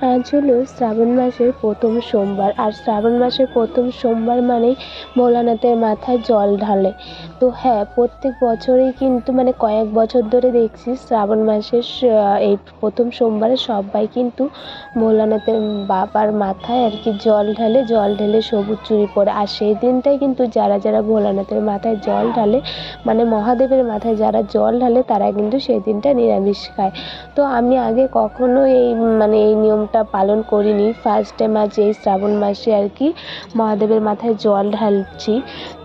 আজ হলো শ্রাবণ মাসের প্রথম সোমবার। আর শ্রাবণ মাসের প্রথম সোমবার মানেই ভোলানাথের মাথায় জল ঢালে। তো হ্যাঁ প্রত্যেক বছরেই কিন্তু মানে কয়েক বছর ধরে দেখছি শ্রাবণ মাসের এই প্রথম সোমবারে সবাই কিন্তু ভোলানাথের বাবার মাথায় আর কি জল ঢালে, জল ঢেলে সবুজ চুরি পরে। আর সেই দিনটাই কিন্তু যারা যারা ভোলানাথের মাথায় জল ঢালে মানে মহাদেবের মাথায় যারা জল ঢালে, তারা কিন্তু সেই দিনটা নিরামিষ খায়। তো আমি আগে কখনো এই মানে এই নিয়মটা পালন করিনি। ফার্স্ট টাইম আজ এই শ্রাবণ মাসে আর কি মহাদেবের মাথায় জল ঢালছি।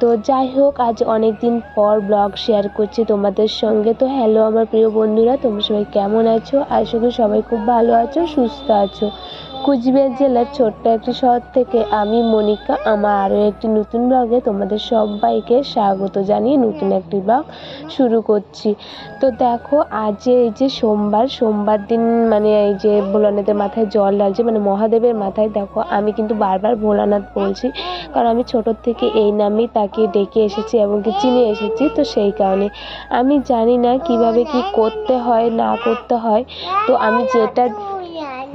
তো যাই হোক, আজ অনেক দিন পর ব্লগ শেয়ার করছি তোমাদের সঙ্গে। তো হ্যালো আমার প্রিয় বন্ধুরা, তোমরা সবাই কেমন আছো? আশা করি সবাই খুব ভালো আছো, সুস্থ আছো। কুচবিহার জেলার ছোট্ট একটি শহর থেকে আমি মনিকা। আমার আরও একটি নতুন ব্লগে তোমাদের সবাইকে স্বাগত জানিয়ে নতুন একটি ব্লগ শুরু করছি। তো দেখো, আজ এই যে সোমবার সোমবার দিন মানে এই যে ভোলানাথের মাথায় জল ঢালছে মানে মহাদেবের মাথায়, দেখো, আমি কিন্তু বারবার ভোলানাথ বলছি, কারণ আমি ছোটোর থেকে এই নামেই তাকে ডেকে এসেছি এবং কি চিনে এসেছি, তো সেই কারণে। আমি জানি না কীভাবে কি করতে হয়, না করতে হয়, তো আমি যেটা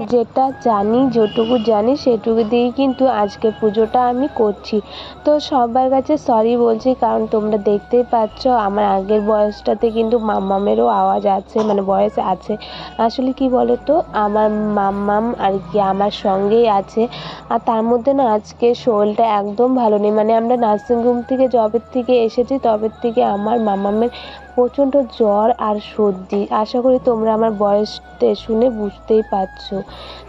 যেটা জানি, যেটুকু জানি, সেটুকু দিয়েই কিন্তু আজকে পুজোটা আমি করছি। তো সবার কাছে সরি বলছি, কারণ তোমরা দেখতেই পাচ্ছ, আমার আগের বয়সটাতে কিন্তু মাম্মামেরও আওয়াজ আছে মানে বয়স আছে। আসলে কি বলো তো আমার মাম্মাম আর কি আমার সঙ্গেই আছে। আর তার মধ্যে না আজকে শরীরটা একদম ভালো নেই। মানে আমরা নার্সিংহোম থেকে যবের থেকে এসেছি তবের থেকে আমার মাম্মামের প্রচণ্ড জ্বর আর সর্দি। আশা করি তোমরা আমার বয়সটা শুনে বুঝতেই পারছ।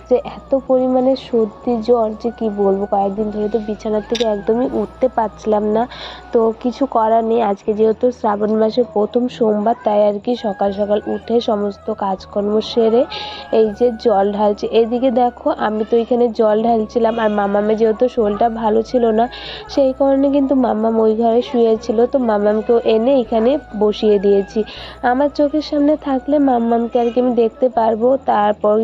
যে এত পরিমাণে সর্দি, জ্বর যে কী বলব? কয়েকদিন ধরে তো বিছানার থেকে একদমই উঠতে পারছিলাম না। তো কিছু করার নেই। আজকে যেহেতু শ্রাবণ মাসের প্রথম সোমবার, তাই আর কি সকাল সকাল উঠে সমস্ত কাজকর্ম সেরে এই যে জল ঢালছি। এদিকে দেখো, আমি তো এখানে জল ঢালছিলাম আর মামামে যেহেতু শরীরটা ভালো ছিল না, সেই কারণে কিন্তু মাম্মাম ওই ঘরে শুয়েছিল। তো মাম্মামকেও এনে এখানে বসিয়ে দিয়েছি। আমার চোখের সামনে থাকলে মাম্মামকে আর কি আমি দেখতে পারব। তারপর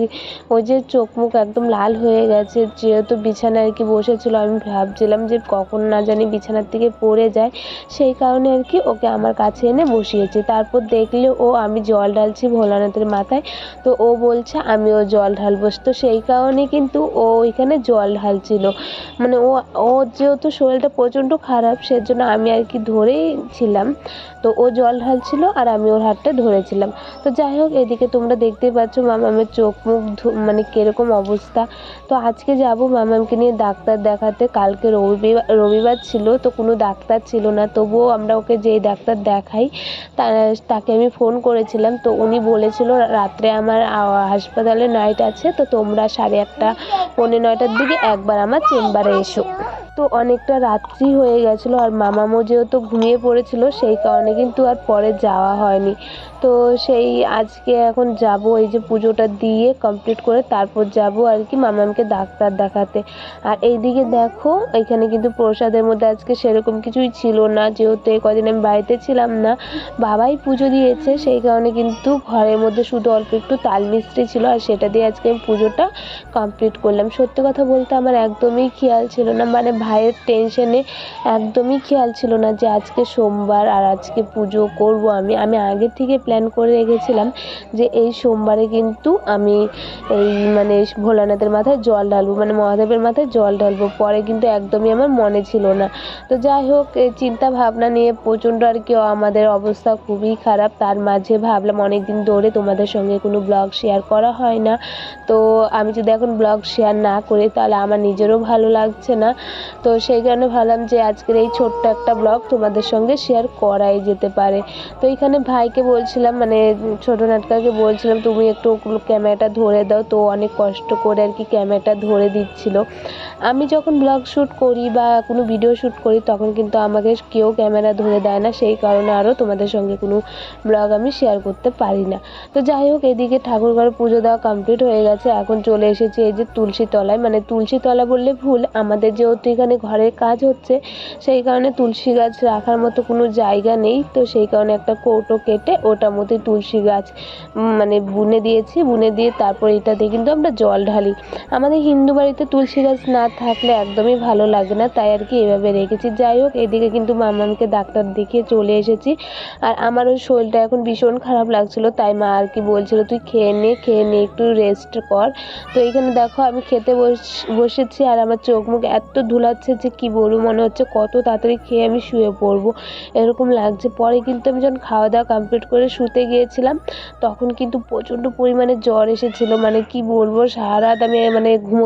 ওই যে চোখ মুখ একদম লাল হয়ে গেছে, যেহেতু বিছানায় আর কি বসেছিল, আমি ভাবছিলাম যে কখন না জানি বিছানার থেকে পড়ে যায়, সেই কারণে আর কি ওকে আমার কাছে এনে বসিয়েছি। তারপর দেখলে ও, আমি জল ঢালছি ভোলানাথের মাথায়, তো ও বলছে, আমিও জল ঢালবো। তো সেই কারণে কিন্তু ও ওইখানে জল ঢালছিল। মানে ও ওর যেহেতু শরীরটা প্রচণ্ড খারাপ, সেজন্য আমি আর কি ধরেই ছিলাম। তো ও জল ঢালছিল আর আমি ওর হাতটা ধরেছিলাম। তো যাই হোক, এদিকে তোমরা দেখতেই পাচ্ছ মামামের চোখ মুখ মানে কীরকম অবস্থা। তো আজকে যাব মামামকে নিয়ে ডাক্তার দেখাতে। কালকে রবিবার রবিবার ছিল, তো কোনো ডাক্তার ছিল না। তবুও আমরা ওকে যেই ডাক্তার দেখাই, তা, তাকে আমি ফোন করেছিলাম। তো উনি বলেছিল, রাত্রে আমার হাসপাতালে নাইট আছে, তো তোমরা সাড়ে আটটা, পৌনে নয়টার দিকে একবার আমার চেম্বারে এসো। তো অনেকটা রাত্রি হয়ে গেছিল আর মামামও যেহেতু ঘুমিয়ে পড়েছিল সেই কারণে কিন্তু আর পরে যাওয়া হয়নি। তো সেই আজকে এখন যাব, এই যে পুজোটা দিয়ে কমপ্লিট করে তারপর যাব আর কি মামামকে ডাক্তার দেখাতে। আর এইদিকে দেখো, এখানে কিন্তু প্রসাদের মধ্যে আজকে সেরকম কিছুই ছিল না, যেহেতু কদিন আমি বাড়িতে ছিলাম না, বাবাই পুজো দিয়েছে, সেই কারণে কিন্তু ঘরের মধ্যে শুধু অল্প একটু তাল মিস্ত্রি ছিল আর সেটা দিয়ে আজকে আমি পুজোটা কমপ্লিট করলাম। সত্যি কথা বলতে আমার একদমই খেয়াল ছিল না মানে ভাইয়ের টেনশনে একদমই খেয়াল ছিল না যে আজকে সোমবার আর আজকে পুজো করব আমি। আমি আগে থেকে প্ল্যান করে রেখেছিলাম যে এই সোমবারে কিন্তু আমি এই মানে ভোলানাথের মাথায় জল ঢালবো মানে মহাদেবের মাথায় জল ঢালবো। পরে কিন্তু একদমই আমার মনে ছিল না। তো যাই হোক, এই চিন্তা ভাবনা নিয়ে প্রচণ্ড আর কি আমাদের অবস্থা খুবই খারাপ। তার মাঝে ভাবলাম অনেক দিন ধরে তোমাদের সঙ্গে কোনো ব্লগ শেয়ার করা হয় না। তো আমি যদি এখন ব্লগ শেয়ার না করি, তাহলে আমার নিজেরও ভালো লাগছে না। তো সেই কারণে ভাবলাম যে আজকের এই ছোট্ট একটা ব্লগ তোমাদের সঙ্গে শেয়ার করাই যেতে পারে। তো এখানে ভাইকে বলছিলাম মানে ছোটো নাটকাকে বলছিলাম, তুমি একটু ক্যামেরাটা ধরে দাও। তো অনেক কষ্ট করে আর কি ক্যামেরাটা ধরে দিচ্ছিল। আমি যখন ব্লগ শ্যুট করি বা কোনো ভিডিও শ্যুট করি, তখন কিন্তু আমাকে কেউ ক্যামেরা ধরে দেয় না। সেই কারণে আরও তোমাদের সঙ্গে কোনো ব্লগ আমি শেয়ার করতে পারি না। তো যাই হোক, এদিকে ঠাকুর ঘরে পুজো দেওয়া কমপ্লিট হয়ে গেছে। এখন চলে এসেছি এই যে তুলসী তলায়। মানে তুলসী তলা বললে ভুল। আমাদের যেহেতু এখানে মানে ঘরের কাজ হচ্ছে, সেই কারণে তুলসী গাছ রাখার মতো কোনো জায়গা নেই। তো সেই কারণে একটা কৌটো কেটে ওটার মধ্যে তুলসী গাছ মানে বুনে দিয়েছি। বুনে দিয়ে তারপর এটা দিয়ে কিন্তু আমরা জল ঢালি। আমাদের হিন্দু বাড়িতে তুলসী গাছ না থাকলে একদমই ভালো লাগে না। তাই আর কি এভাবে রেখেছি। যাই হোক, এদিকে কিন্তু মামামকে ডাক্তার দেখিয়ে চলে এসেছি। আর আমার ওই শরীরটা এখন ভীষণ খারাপ লাগছিল। তাই মা আর কি বলছিল, তুই খেয়ে নে খেয়ে নে, একটু রেস্ট কর। তো এইখানে দেখো, আমি খেতে বস- বসেছি আর আমার চোখ মুখ এত ধুলাচ্ছে যে কি বলব, মনে হচ্ছে কত তাড়াতাড়ি খেয়ে আমি শুয়ে পড়ব। এরকম লাগছে। পরে কিন্তু আমি যখন খাওয়া দাওয়া কমপ্লিট করে শুতে গিয়েছিলাম, তখন কিন্তু প্রচণ্ড পরিমাণে জ্বর এসেছিল। মানে কি বলব, সারা রাত আমি মানে ঘুমো